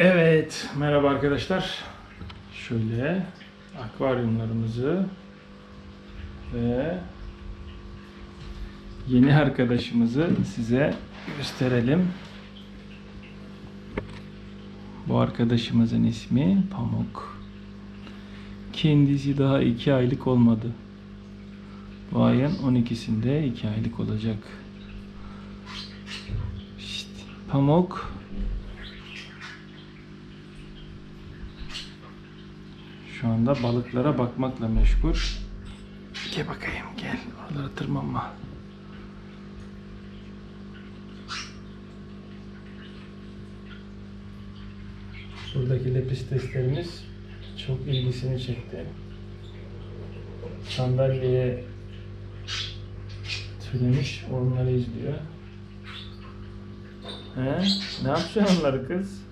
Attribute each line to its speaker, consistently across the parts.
Speaker 1: Evet, merhaba arkadaşlar. Şöyle akvaryumlarımızı ve yeni arkadaşımızı size gösterelim. Bu arkadaşımızın ismi Pamuk. Kendisi daha 2 aylık olmadı. Bu ayın 12'sinde 2 aylık olacak. Şşt, Pamuk. Şu anda balıklara bakmakla meşgul. Gel bakayım gel. Oralara tırmanma. Buradaki lepisteslerimiz çok ilgisini çekti. Sandalyeye tünemiş onları izliyor. He? Ne yapacaksın onları kız?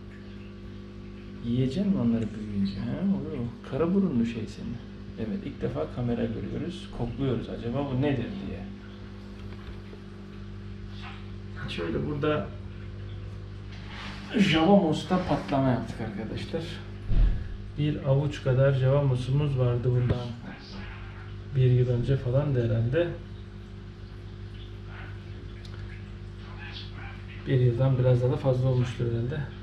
Speaker 1: Yiyeceksin mi onları büyüyünce? He? Oluyor? Kara burunlu şey seni. Evet ilk defa kamera görüyoruz. Kokluyoruz acaba bu nedir diye. Şöyle burada Java Mos'ta patlama yaptık arkadaşlar. Bir avuç kadar Java Mos'umuz vardı bundan bir yıl önce falan da herhalde. Bir yıldan biraz daha da fazla olmuştur herhalde.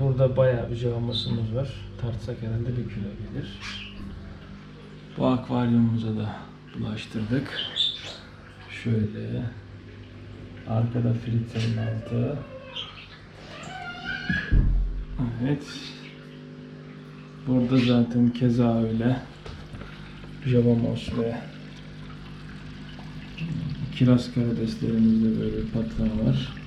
Speaker 1: Burada bayağı bir cevamısımız var. Tartsak herhalde bir kilo gelir. Bu akvaryumumuza da bulaştırdık. Şöyle. Arkada filtrenin altı. Evet. Burada zaten keza öyle. Javamos ve kiraz karideslerimizde böyle bir patlama var.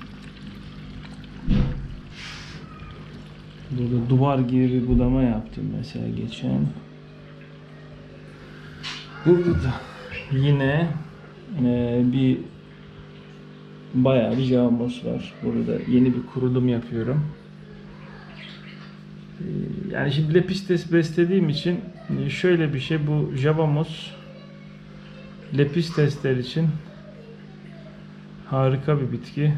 Speaker 1: Burada duvar gibi bir budama yaptım mesela geçen. Burada da yine e, bir bayağı bir javamos var. Burada yeni bir kurulum yapıyorum. E, Yani şimdi lepistes beslediğim için e, şöyle bir şey bu javamos lepistesler için harika bir bitki.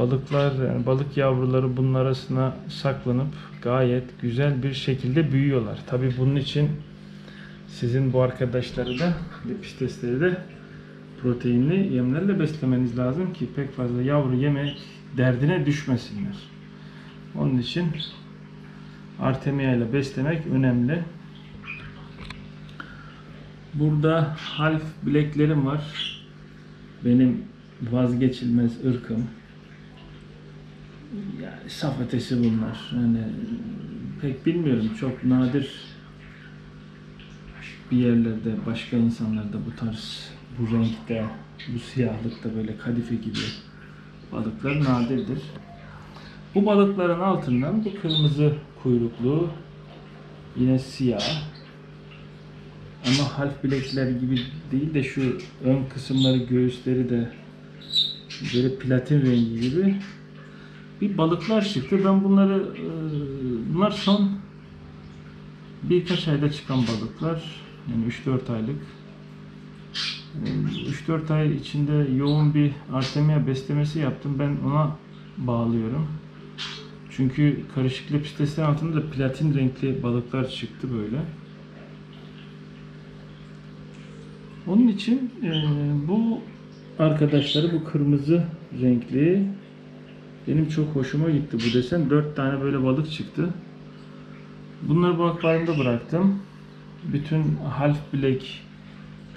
Speaker 1: Balıklar yani balık yavruları bunun arasına saklanıp gayet güzel bir şekilde büyüyorlar. Tabi bunun için sizin bu arkadaşları da lepistesleri de proteinli yemlerle beslemeniz lazım ki pek fazla yavru yemek derdine düşmesinler. Onun için Artemia ile beslemek önemli. Burada half bileklerim var. Benim vazgeçilmez ırkım. Yani saf ötesi bunlar. Yani pek bilmiyorum. Çok nadir bir yerlerde başka insanlarda bu tarz bu renkte bu siyahlıkta böyle kadife gibi balıklar nadirdir. Bu balıkların altından bu kırmızı kuyruklu yine siyah ama half bilekler gibi değil de şu ön kısımları göğüsleri de böyle platin rengi gibi bir balıklar çıktı. Ben bunları e, bunlar son birkaç ayda çıkan balıklar. Yani 3-4 aylık. E, 3-4 ay içinde yoğun bir artemia beslemesi yaptım. Ben ona bağlıyorum. Çünkü karışık lepisteslerin altında da platin renkli balıklar çıktı böyle. Onun için e, bu arkadaşları bu kırmızı renkli benim çok hoşuma gitti bu desen. 4 tane böyle balık çıktı. Bunları bu akvaryumda bıraktım. Bütün half black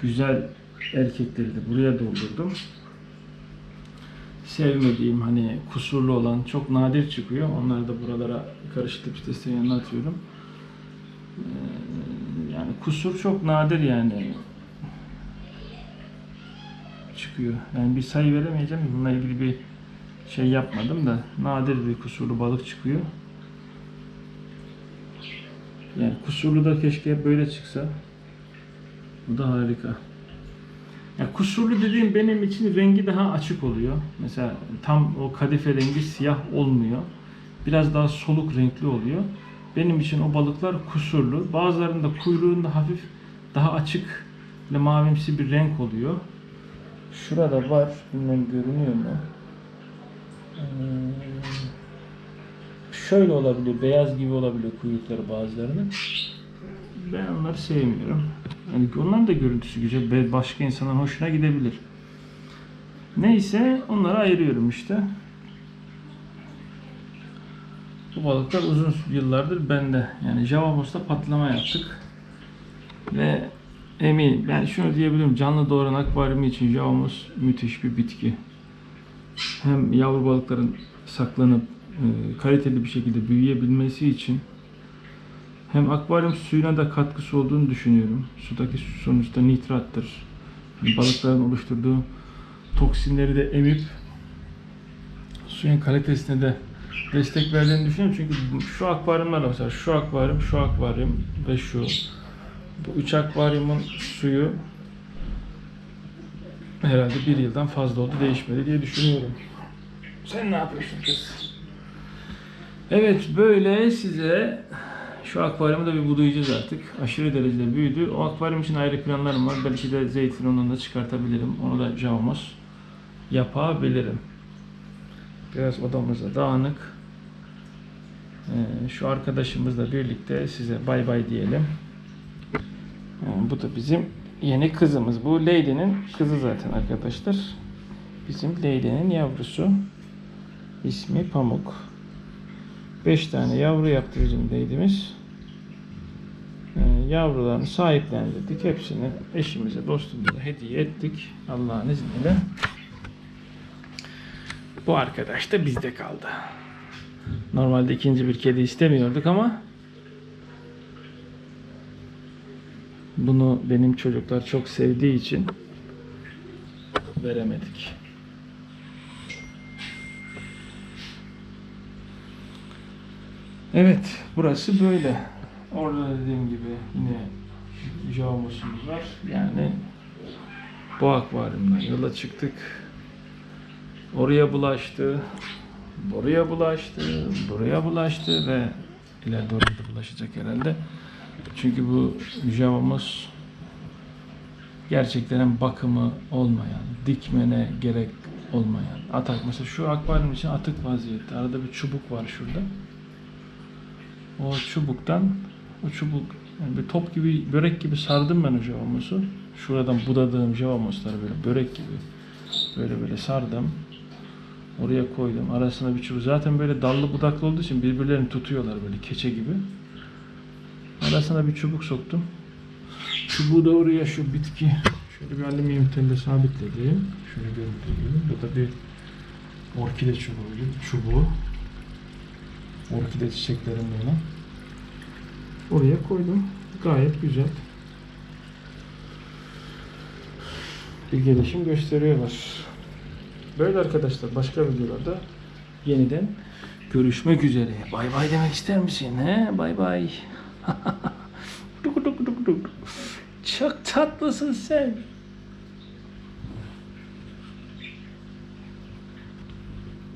Speaker 1: güzel erkekleri de buraya doldurdum. Sevmediğim hani kusurlu olan çok nadir çıkıyor. Onları da buralara karışık lepisteslerin yanına atıyorum. Ee, Yani kusur çok nadir yani çıkıyor. Yani bir sayı veremeyeceğim. Bununla ilgili bir şey yapmadım da nadir bir kusurlu balık çıkıyor. Yani kusurlu da keşke hep böyle çıksa. Bu da harika. Ya kusurlu dediğim benim için rengi daha açık oluyor. Mesela tam o kadife rengi siyah olmuyor. Biraz daha soluk renkli oluyor. Benim için o balıklar kusurlu. Bazılarında kuyruğunda hafif daha açık ve mavimsi bir renk oluyor. Şurada var. Bilmem görünüyor mu? Ee, şöyle olabiliyor, beyaz gibi olabiliyor kuyrukları bazılarının. Ben onları sevmiyorum. Yani onların da görüntüsü güzel başka insanların hoşuna gidebilir. Neyse onları ayırıyorum işte. Bu balıklar uzun yıllardır bende. Yani Javamos'ta patlama yaptık. Ve eminim yani şunu diyebilirim canlı doğuran akvaryumu için Javamos müthiş bir bitki. Hem yavru balıkların saklanıp e, kaliteli bir şekilde büyüyebilmesi için hem akvaryum suyuna da katkısı olduğunu düşünüyorum. Sudaki su sonuçta nitrattır. Balıkların oluşturduğu toksinleri de emip suyun kalitesine de destek verdiğini düşünüyorum. Çünkü şu akvaryumlar mesela şu akvaryum, şu akvaryum ve şu bu üç akvaryumun suyu herhalde bir yıldan fazla oldu değişmedi diye düşünüyorum. Sen ne yapıyorsun kız? Evet böyle size şu akvaryumu da bir budayacağız artık. Aşırı derecede büyüdü. O akvaryum için ayrı planlarım var. Belki de zeytin ondan da çıkartabilirim. Onu da Javamos yapabilirim. Biraz odamızda dağınık. Ee, şu arkadaşımızla birlikte size bay bay diyelim. Yani bu da bizim yeni kızımız. Bu Lady'nin kızı zaten arkadaşlar. Bizim Lady'nin yavrusu. İsmi Pamuk. 5 tane yavru yaptı bizim Lady'miz. Ee, yavrularını sahiplendirdik. Hepsini eşimize, dostumuza hediye ettik. Allah'ın izniyle. Bu arkadaş da bizde kaldı. Normalde ikinci bir kedi istemiyorduk ama bunu benim çocuklar çok sevdiği için veremedik. Evet, burası böyle. Orada dediğim gibi yine Javamos'umuz var. Yani bu akvaryumdan yola çıktık. Oraya bulaştı. Buraya bulaştı. Buraya bulaştı ve ileride oraya da bulaşacak herhalde. Çünkü bu Javamos gerçekten bakımı olmayan, dikmene gerek olmayan atak. Mesela şu akvaryum için atık vaziyette. Arada bir çubuk var şurada. O çubuktan o çubuk yani bir top gibi börek gibi sardım ben o javamosu. Şuradan budadığım javamosları böyle börek gibi böyle böyle sardım. Oraya koydum. Arasına bir çubuk. Zaten böyle dallı budaklı olduğu için birbirlerini tutuyorlar böyle keçe gibi. Arasına bir çubuk soktum. Çubuğu da oraya şu bitki şöyle bir alüminyum telle sabitledim. Şöyle görüntüleyelim. Bu da bir orkide çubuğu. çubuğu. Orkide çiçeklerinde olan. Oraya koydum. Gayet güzel. Bir gelişim gösteriyorlar. Böyle arkadaşlar başka videolarda yeniden görüşmek üzere. Bay bay demek ister misin? He? Bay bay. Çok tatlısın sen.